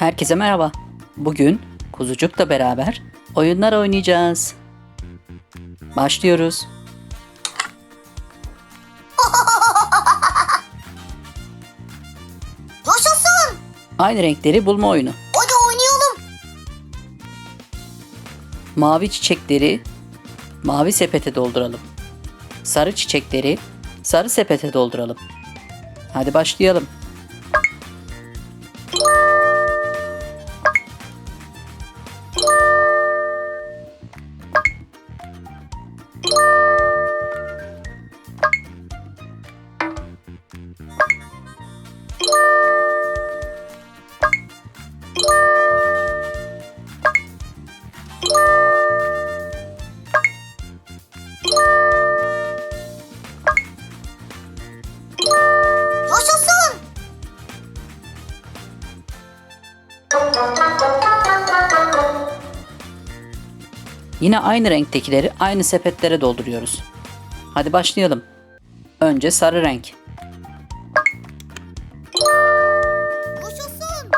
Herkese merhaba. Bugün Kuzucuk'la beraber oyunlar oynayacağız. Başlıyoruz. Yaşasın. Aynı renkleri bulma oyunu. Hadi oynayalım. Mavi çiçekleri mavi sepete dolduralım. Sarı çiçekleri sarı sepete dolduralım. Hadi başlayalım. Bye. Yine aynı renktekileri aynı sepetlere dolduruyoruz. Hadi başlayalım. Önce sarı renk. Yaşasın.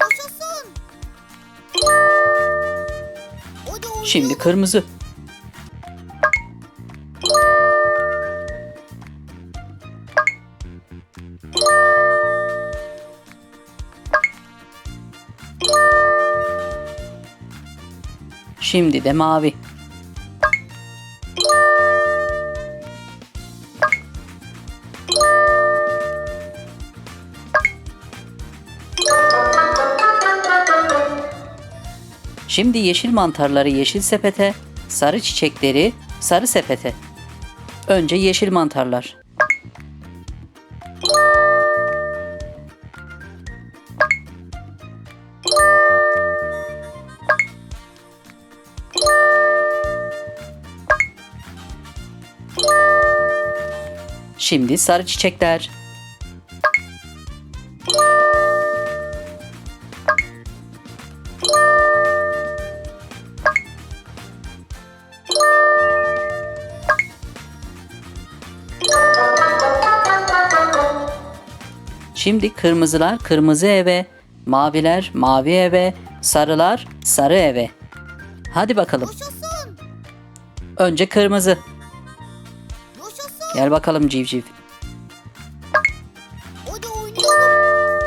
Yaşasın. Şimdi kırmızı. Şimdi de mavi. Şimdi yeşil mantarları yeşil sepete, sarı çiçekleri sarı sepete. Önce yeşil mantarlar. Şimdi sarı çiçekler. Şimdi kırmızılar kırmızı eve, maviler mavi eve, sarılar sarı eve. Hadi bakalım. Önce kırmızı. Gel bakalım civciv. Hadi oynayalım.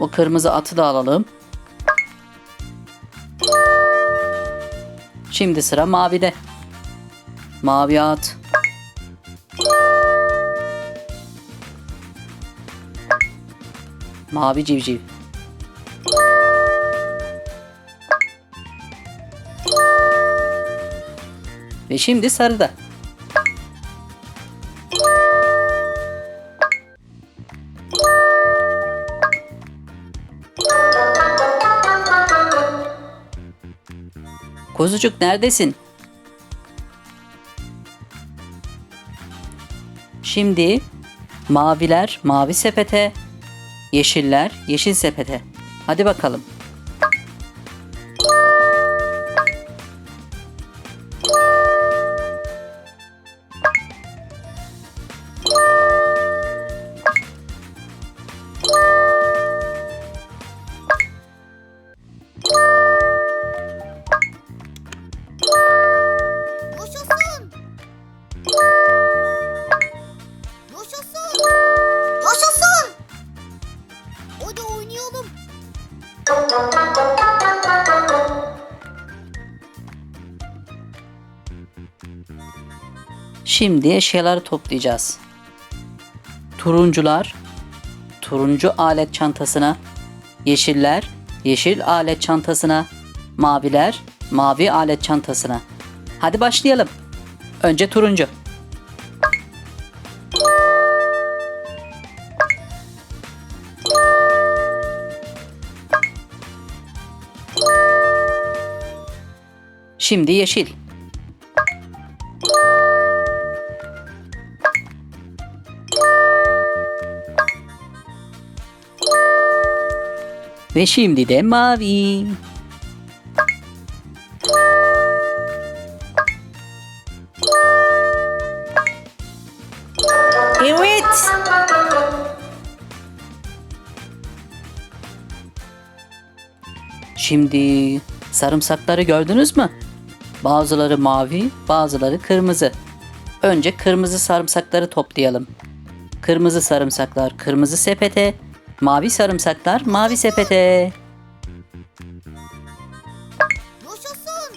Bu kırmızı atı da alalım. Şimdi sıra mavide. Mavi at. Mavi civciv. Ve şimdi sarıda. Kuzucuk neredesin? Şimdi maviler mavi sepete, yeşiller yeşil sepete. Hadi bakalım. Şimdi eşyaları toplayacağız. Turuncular turuncu alet çantasına, yeşiller yeşil alet çantasına, maviler mavi alet çantasına. Hadi başlayalım. Önce turuncu. Şimdi yeşil. Ve şimdi de mavi. Evet. Şimdi sarımsakları gördünüz mü? Bazıları mavi, bazıları kırmızı. Önce kırmızı sarımsakları toplayalım. Kırmızı sarımsaklar kırmızı sepete, mavi sarımsaklar mavi sepete. Yaşasın.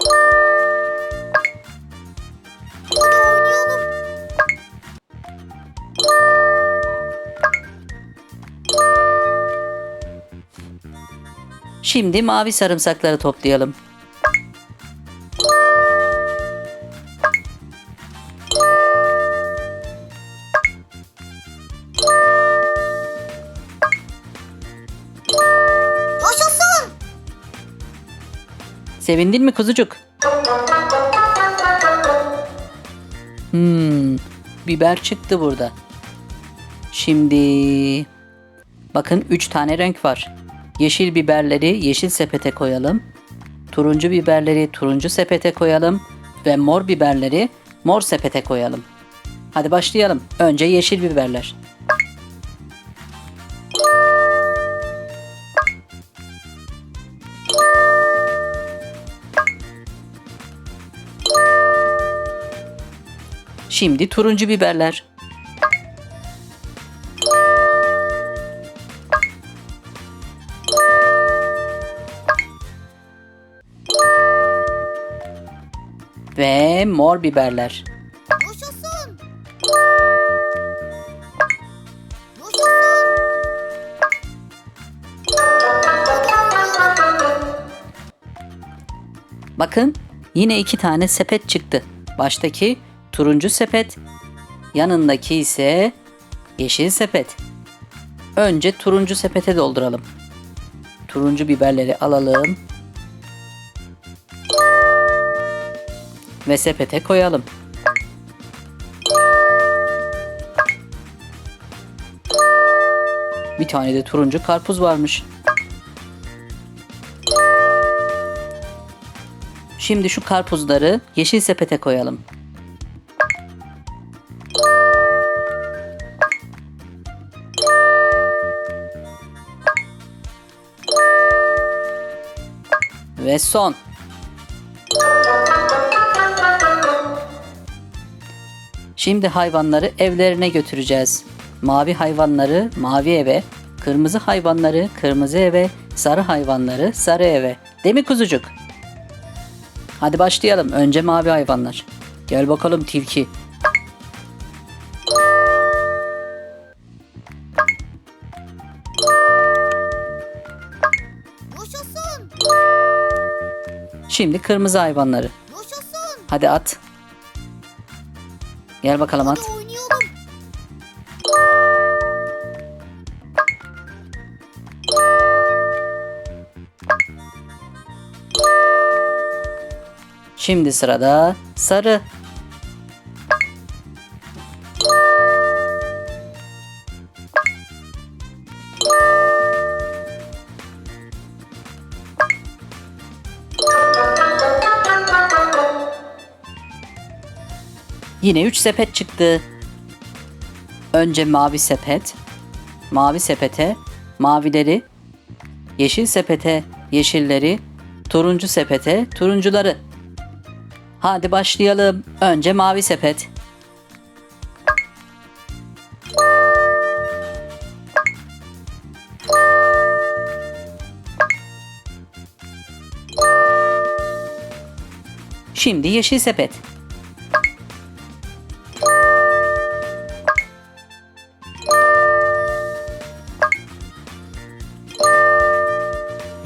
Şimdi mavi sarımsakları toplayalım. Sevindin mi kuzucuk? Hmm, biber çıktı burada. Şimdi bakın 3 tane renk var. Yeşil biberleri yeşil sepete koyalım. Turuncu biberleri turuncu sepete koyalım ve mor biberleri mor sepete koyalım. Hadi başlayalım. Önce yeşil biberler. Şimdi turuncu biberler. Ve mor biberler. Yaşasın. Yaşasın. Bakın yine iki tane sepet çıktı. Baştaki turuncu sepet, yanındaki ise yeşil sepet. Önce turuncu sepete dolduralım. Turuncu biberleri alalım. Ve sepete koyalım. Bir tane de turuncu karpuz varmış. Şimdi şu karpuzları yeşil sepete koyalım. Ve son. Şimdi hayvanları evlerine götüreceğiz. Mavi hayvanları mavi eve, kırmızı hayvanları kırmızı eve, sarı hayvanları sarı eve. Değil mi kuzucuk? Hadi başlayalım. Önce mavi hayvanlar. Gel bakalım tilki. Şimdi kırmızı hayvanları. Yaşasın. Hadi at. Gel bakalım at. Hadi oynayalım. Şimdi sırada sarı. Yine 3 sepet çıktı. Önce mavi sepet, mavi sepete, mavileri, yeşil sepete, yeşilleri, turuncu sepete, turuncuları. Hadi başlayalım. Önce mavi sepet. Şimdi yeşil sepet.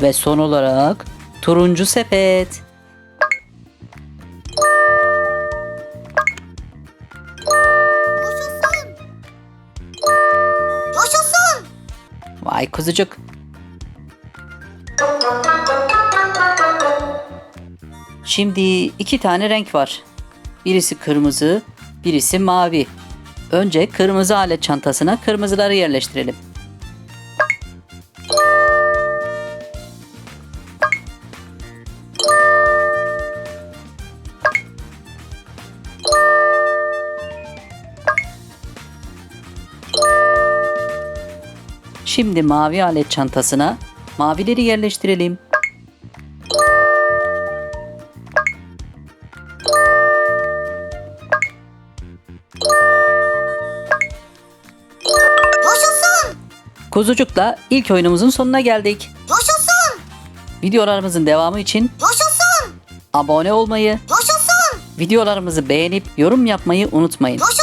Ve son olarak turuncu sepet. Yaşasın. Yaşasın. Vay kuzucuk. Şimdi iki tane renk var. Birisi kırmızı, birisi mavi. Önce kırmızı alet çantasına kırmızıları yerleştirelim. Şimdi mavi alet çantasına mavileri yerleştirelim. Yaşasın! Kuzucukla ilk oyunumuzun sonuna geldik. Yaşasın! Videolarımızın devamı için Yaşasın! abone olmayı, Yaşasın! videolarımızı beğenip yorum yapmayı unutmayın. Yaşasın!